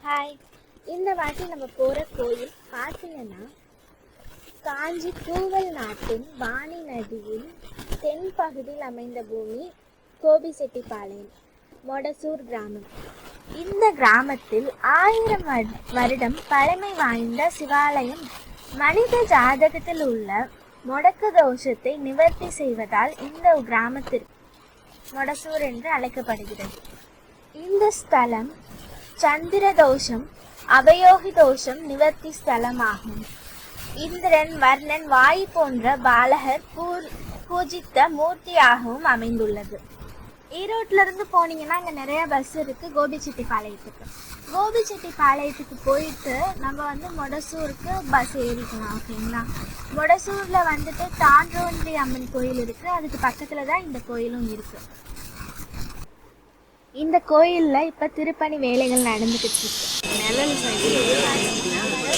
Hi இந்த வாட்டி நம்ம போகிற கோயில் பார்த்தீங்கன்னா காஞ்சி கூவல் நாட்டின் வாணி நதியின் தென் பகுதியில் அமைந்த பூமி கோபிசெட்டிப்பாளையம் மொடசூர் கிராமம். இந்த கிராமத்தில் ஆயிரம் வருடம் பழமை வாய்ந்த சிவாலயம் மனித ஜாதகத்தில் உள்ள முடக்கு தோஷத்தை நிவர்த்தி செய்வதால் இந்த கிராமத்திற்கு மொடசூர் என்று அழைக்கப்படுகிறது. இந்த ஸ்தலம் சந்திர தோஷம் அபயோகி தோஷம் நிவர்த்தி ஸ்தலமாகும். இந்திரன் வர்ணன் வாயு போன்ற பாலகர் பூஜித்த மூர்த்தியாகவும் அமைந்துள்ளது. ஈரோட்ல இருந்து போனீங்கன்னா அங்கே நிறைய பஸ் இருக்கு கோபிச்செட்டிப்பாளையத்துக்கு. கோபிச்செட்டிப்பாளையத்துக்கு போயிட்டு நம்ம வந்து மொடசூருக்கு பஸ் ஏறிக்கலாம் ஓகேங்களா? மொடசூர்ல வந்துட்டு தாண்டோன்றி அம்மன் கோயில் இருக்கு அதுக்கு பக்கத்துல தான் இந்த கோயிலும் இருக்கு. இந்த கோயில்ல இப்ப திருப்பணி வேலைகள் நடந்துகிட்டு இருக்கு. நிழல் சைடில்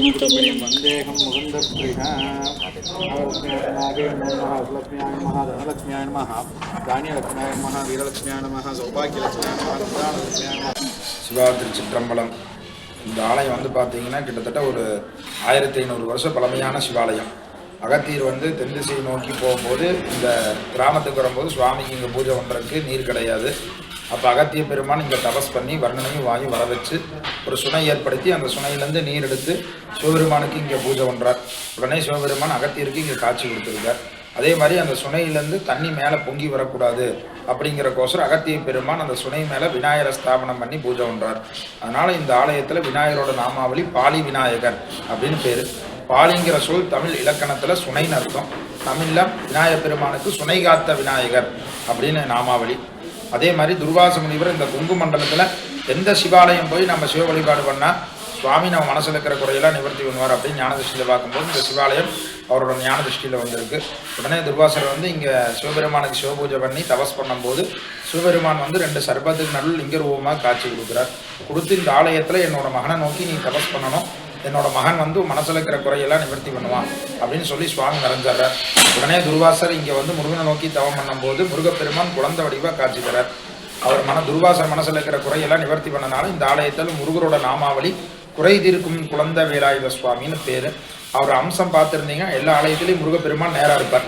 मुकुन्दप्रियः लक्ष्म्याय नमः सुलक्ष्म्याय नमः धनलक्ष्म्याय नमः धान्यलक्ष्म्याय नमः वीरलक्ष्म्याय नमः सौभाग्यलक्ष्म्याय नमः निदानलक्ष्म्याय नमः சிவா திருச்சிற்றம்பலம் இந்த ஆலயம் வந்து பார்த்தீங்கன்னா கிட்டத்தட்ட ஒரு ஆயிரத்தி ஐநூறு வருஷம் பழமையான சிவாலயம் அகத்தியர் வந்து தென் திசையை நோக்கி போகும்போது இந்த கிராமத்துக்கு வரும்போது சுவாமிக்கு இங்கே பூஜை பண்ணுறதுக்கு நீர் கிடையாது அப்போ அகத்திய பெருமான் இங்கே தபஸ் பண்ணி வர்ணனையும் வாங்கி வர வச்சு ஒரு சுனை ஏற்படுத்தி அந்த சுனையிலேருந்து நீர் எடுத்து சிவபெருமானுக்கு இங்கே பூஜை பண்ணுறார் உடனே சிவபெருமான் அகத்தியருக்கு இங்கே காட்சி கொடுத்துருக்கார். அதே மாதிரி அந்த சுனையிலேருந்து தண்ணி மேலே பொங்கி வரக்கூடாது அப்படிங்கிறக்கோசரம் அகத்திய பெருமான் அந்த சுனை மேலே விநாயகரை ஸ்தாபனம் பண்ணி பூஜை பண்ணுறார் அதனால் இந்த ஆலயத்தில் விநாயகரோட நாமாவளி பாலி விநாயகர் அப்படின்னு பேர். பாலிங்கிற சொல் தமிழ் இலக்கணத்தில் சுனைன்னு அர்த்தம். தமிழில் விநாயகர் பெருமானுக்கு சுனை காத்த விநாயகர் அப்படின்னு நாமாவளி. அதே மாதிரி துர்வாச முனிவர் இந்த கொங்கு மண்டலத்தில் எந்த சிவாலயம் போய் நம்ம சிவ வழிபாடு பண்ணால் சுவாமி நம்ம மனசில் இருக்கிற குறையெல்லாம் நிவர்த்தி பண்ணுவார் அப்படின்னு ஞான திருஷ்டியில் பார்க்கும்போது இந்த சிவாலயம் அவரோட ஞான திருஷ்டியில் வந்திருக்கு. உடனே துர்வாசர் வந்து இங்கே சிவபெருமானுக்கு சிவபூஜை பண்ணி தபஸ் பண்ணும்போது சிவபெருமான் வந்து ரெண்டு சர்பத்துக்கு நல்ல லிங்க ரூபமாக காட்சி கொடுக்குறார். கொடுத்து இந்த ஆலயத்தில் என்னோட மகனை நோக்கி நீ தபஸ் பண்ணணும். என்னோட மகன் வந்து மனசில் இருக்கிற குறையெல்லாம் நிவர்த்தி பண்ணுவான் அப்படின்னு சொல்லி சுவாமி நிறைஞ்சார் உடனே துர்வாசர் இங்கே வந்து முருகனை நோக்கி தவம் பண்ணும்போது முருகப்பெருமான் குழந்தை வடிவாக காட்சி தரார் அவர் மன துர்வாசர் மனசில் இருக்கிற குறையெல்லாம் நிவர்த்தி பண்ணனால இந்த ஆலயத்தில் முருகரோட நாமாவளி குறை தீர்க்கும் குழந்தை வேலாயுத சுவாமின்னு பேர். அவர் அம்சம் பார்த்துருந்தீங்கன்னா எல்லா ஆலயத்திலையும் முருகப்பெருமான் நேராக இருப்பார்.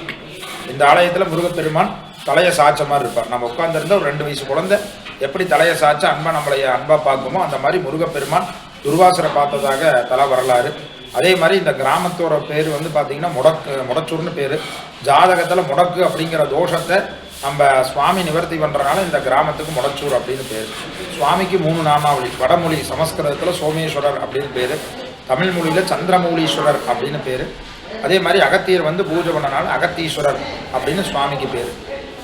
இந்த ஆலயத்தில் முருகப்பெருமான் தலையை சாய்ச்ச மாதிரி இருப்பார். நம்ம உட்காந்துருந்த ஒரு ரெண்டு வயசு குழந்தை எப்படி தலையை சாய்ச்சா அன்பா நம்மளைய அன்பா பார்க்குமோ அந்த மாதிரி முருகப்பெருமான் துர்வாசரை பார்த்ததாக தல வரலாறு. அதே மாதிரி இந்த கிராமத்தோட பேர் வந்து பார்த்தீங்கன்னா முடக்கு முடச்சூர்னு பேர். ஜாதகத்தில் முடக்கு அப்படிங்கிற தோஷத்தை நம்ம சுவாமி நிவர்த்தி பண்ணுறனால இந்த கிராமத்துக்கு முடச்சூர் அப்படின்னு பேர். சுவாமிக்கு மூணு நாமாவளி வடமொழி சமஸ்கிருதத்தில் சோமேஸ்வரர் அப்படின்னு பேர். தமிழ் மொழியில் சந்திரமௌலீஸ்வரர் அப்படின்னு பேர். அதே மாதிரி அகத்தியர் வந்து பூஜை பண்ணனால அகத்தீஸ்வரர் அப்படின்னு சுவாமிக்கு பேர்.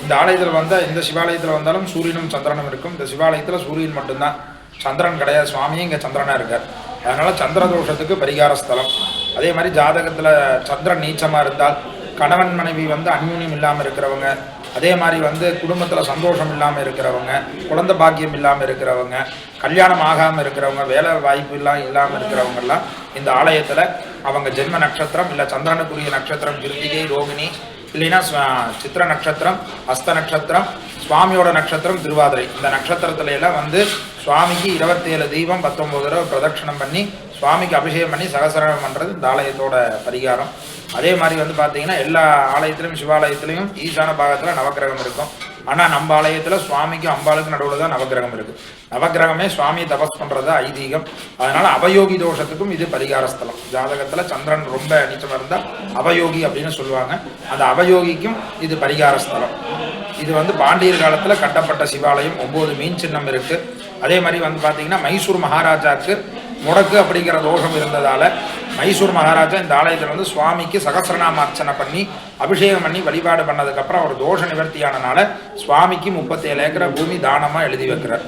இந்த ஆலயத்தில் வந்தால் இந்த சிவாலயத்தில் வந்தாலும் சூரியனும் சந்திரனும் இருக்கும். இந்த சிவாலயத்தில் சூரியன் மட்டும்தான். சந்திரன் கிடையாது சுவாமியும் இங்கே சந்திரனாக இருக்கார். அதனால் சந்திர தோஷத்துக்கு பரிகார ஸ்தலம். அதே மாதிரி ஜாதகத்தில் சந்திரன் நீச்சமாக இருந்தால் கணவன் மனைவி வந்து அந்யூன்யம் இல்லாமல் இருக்கிறவங்க அதே மாதிரி வந்து குடும்பத்தில் சந்தோஷம் இல்லாமல் இருக்கிறவங்க குழந்தை பாக்கியம் இல்லாமல் இருக்கிறவங்க கல்யாணம் ஆகாமல் இருக்கிறவங்க வேலை வாய்ப்பு எல்லாம் இல்லாமல் இருக்கிறவங்கெல்லாம் இந்த ஆலயத்தில் அவங்க ஜென்ம நட்சத்திரம் இல்லை சந்திரனுக்குரிய நட்சத்திரம் கிருத்திகை ரோகிணி இல்லைன்னா சித்திர நட்சத்திரம் அஸ்த நட்சத்திரம் சுவாமியோட நட்சத்திரம் திருவாதிரை. இந்த நட்சத்திரத்துல எல்லாம் வந்து சுவாமிக்கு இருபத்தேழு தீபம் பத்தொம்பது தடவை பிரதட்சணம் பண்ணி சுவாமிக்கு அபிஷேகம் பண்ணி சகசரணம் பண்ணுறது இந்த ஆலயத்தோட பரிகாரம். அதே மாதிரி வந்து பார்த்தீங்கன்னா எல்லா ஆலயத்திலும் சிவாலயத்திலையும் ஈசான பாகத்தில் நவக்கிரகம் இருக்கும். ஆனால் நம்ம ஆலயத்தில் சுவாமிக்கும் அம்பாளுக்கும் நடுவில் தான் நவக்கிரகம் இருக்குது நவக்கிரகமே சுவாமியை தபஸ் பண்ணுறது ஐதீகம். அதனால் அபயோகி தோஷத்துக்கும் இது பரிகார ஸ்தலம் ஜாதகத்தில் சந்திரன் ரொம்ப நீச்சமாக இருந்தால் அபயோகி அப்படின்னு சொல்லுவாங்க. அந்த அபயோகிக்கும் இது பரிகார ஸ்தலம் இது வந்து பாண்டியர் காலத்தில் கட்டப்பட்ட சிவாலயம். ஒம்பது மீன் சின்னம் இருக்கு. அதே மாதிரி வந்து பார்த்தீங்கன்னா மைசூர் மகாராஜாவுக்கு முடக்கு அப்படிங்கிற தோஷம் இருந்ததால் மைசூர் மகாராஜா இந்த ஆலயத்தில் வந்து சுவாமிக்கு சகசிரநாம அர்ச்சனை பண்ணி அபிஷேகம் பண்ணி வழிபாடு பண்ணதுக்கப்புறம் அவர் தோஷ நிவர்த்தியானனால சுவாமிக்கு முப்பத்தேழு ஏக்கரை பூமி தானமாக எழுதி வைக்கிறார்.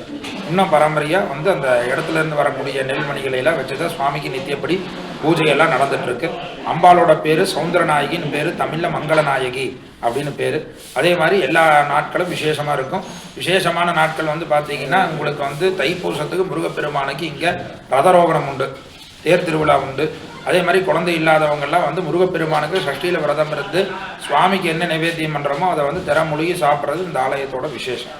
இன்னும் பரம்பரையாக வந்து அந்த இடத்துலேருந்து வரக்கூடிய நெல்மணிகளையெல்லாம் வச்சு தான் சுவாமிக்கு நித்தியப்படி பூஜையெல்லாம் நடந்துட்டு இருக்கு அம்பாளோட பேர் சௌந்தரநாயகின்னு பேர் தமிழில் மங்களநாயகி அப்படின்னு பேர். அதே மாதிரி எல்லா நாட்களும் விசேஷமாக இருக்கும். விசேஷமான நாட்கள் வந்து பார்த்தீங்கன்னா உங்களுக்கு வந்து தைப்பூசத்துக்கு முருகப்பெருமானுக்கு இங்கே ரதரோகணம் உண்டு தேர் திருவிழா உண்டு. அதே மாதிரி குழந்தை இல்லாதவங்கெல்லாம் வந்து முருகப்பெருமானுக்கு சஷ்டியில் விரதம் இருந்து சுவாமிக்கு என்ன நைவேத்தியம் பண்ணுறோமோ அதை வந்து திறமொழிகி சாப்பிட்றது இந்த ஆலயத்தோட விசேஷம்.